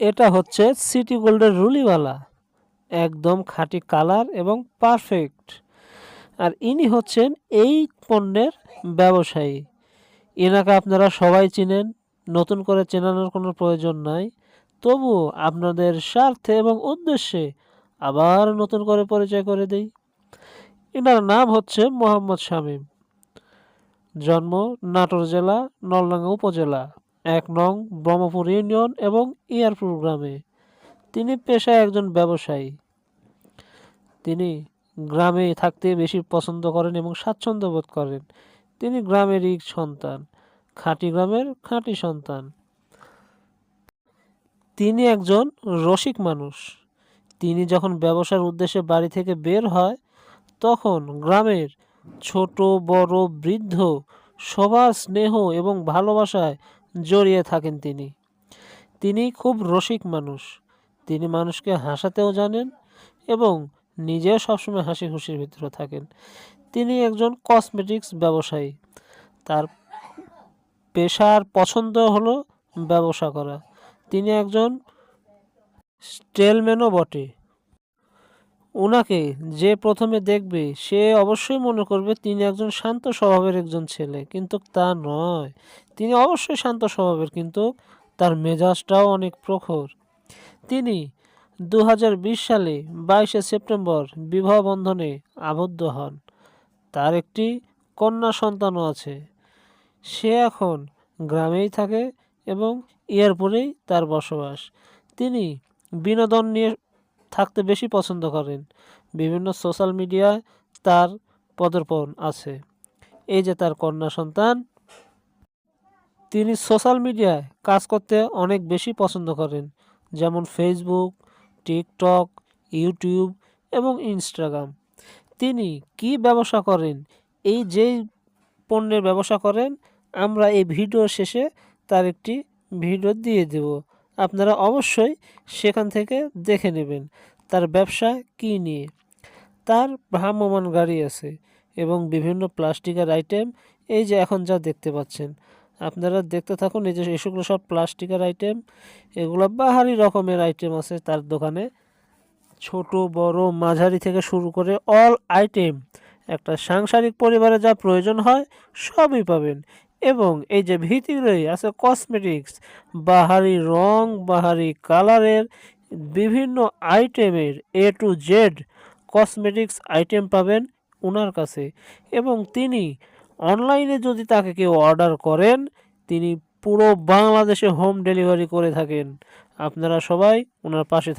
এটা হচ্ছে সিটি গোল্ডের রুলিওয়ালা। একদম খাঁটি কালার এবং পারফেক্ট আর ইনি হচ্ছেন এই পণ্যের ব্যবসায়ী। এনাকে আপনারা সবাই চিনেন, নতুন করে চেনানোর কোনো প্রয়োজন নাই। তবু আপনাদের স্বার্থে এবং উদ্দেশ্যে আবার নতুন করে পরিচয় করে দেই। এনার নাম হচ্ছে মোহাম্মদ শামীম। জন্ম নাটোর জেলা, নলডাঙ্গা উপজেলা। এক নং ব্রহ্মপুর ইউনিয়ন এবং ইয়ারপুর গ্রামে। তিনি পেশায় একজন ব্যবসায়ী। তিনি গ্রামে থাকতে বেশি পছন্দ করেন এবং স্বাচ্ছন্দ্য বোধ করেন। তিনি গ্রামেরই সন্তান, খাঁটি গ্রামের খাঁটি সন্তান। তিনি একজন রসিক মানুষ। তিনি যখন ব্যবসার উদ্দেশ্যে বাড়ি থেকে বের হয়, তখন গ্রামের ছোট, বড়, বৃদ্ধ, সবার স্নেহ এবং ভালোবাসায় জড়িয়ে থাকেন তিনি। তিনি খুব রসিক মানুষ। তিনি মানুষকে হাসাতেও জানেন এবং নিজেও সবসময় হাসি খুশির ভিতরে থাকেন। তিনি একজন কসমেটিক্স ব্যবসায়ী। তার পেশার পছন্দ হলো ব্যবসা করা। তিনি একজন স্টেলম্যানও বটে। ওনাকে যে প্রথমে দেখবে, সে অবশ্যই মনে করবে তিনি একজন শান্ত স্বভাবের একজন ছেলে, কিন্তু তা নয়। তিনি অবশ্যই শান্ত স্বভাবের, কিন্তু তার মেজাজটাও অনেক প্রখর। তিনি দু হাজার বিশ সালে বাইশে সেপ্টেম্বর বিবাহ বন্ধনে আবদ্ধ হন। তার একটি কন্যা সন্তানও আছে। সে এখন গ্রামেই থাকে এবং এয়ারপোর্টেই তার বসবাস। তিনি বিনোদন নিয়ে থাকতে বেশি পছন্দ করেন। বিভিন্ন সোশ্যাল মিডিয়ায় তার পদার্পণ আছে। এই যে তার কন্যা সন্তান, তিনি সোশ্যাল মিডিয়ায় কাজ করতে অনেক বেশি পছন্দ করেন, যেমন ফেসবুক টিকটক ইউটিউব এবং ইনস্টাগ্রাম তিনি কি ব্যবসা করেন, এই যেই পণ্যের ব্যবসা করেন, আমরা এই ভিডিও শেষে তার একটি ভিডিও দিয়ে দেব। আপনারা অবশ্যই সেখান থেকে দেখে নেবেন তার ব্যবসা কী নিয়ে। তার ভ্রাম্যমান গাড়ি আছে এবং বিভিন্ন প্লাস্টিকের আইটেম, এই যে এখন যা দেখতে পাচ্ছেন। আপনারা দেখতে থাকুন এই যে এসবগুলো সব প্লাস্টিকের আইটেম, এগুলো বাহারি রকমের আইটেম আছে তার দোকানে। ছোট, বড়, মাঝারি থেকে শুরু করে অল আইটেম। একটা সাংসারিক পরিবারে যা প্রয়োজন হয় সবই পাবেন। এবং এই যে ভিতরে আছে কসমেটিক্স বাহারি রং, বাহারি কালারের বিভিন্ন আইটেমের A to Z cosmetics item পাবেন ওনার কাছে। এবং তিনি অনলাইনে যদি তাকে কেউ অর্ডার করেন, তিনি পুরো বাংলাদেশে হোম ডেলিভারি করে থাকেন। আপনারা সবাই ওনার পাশে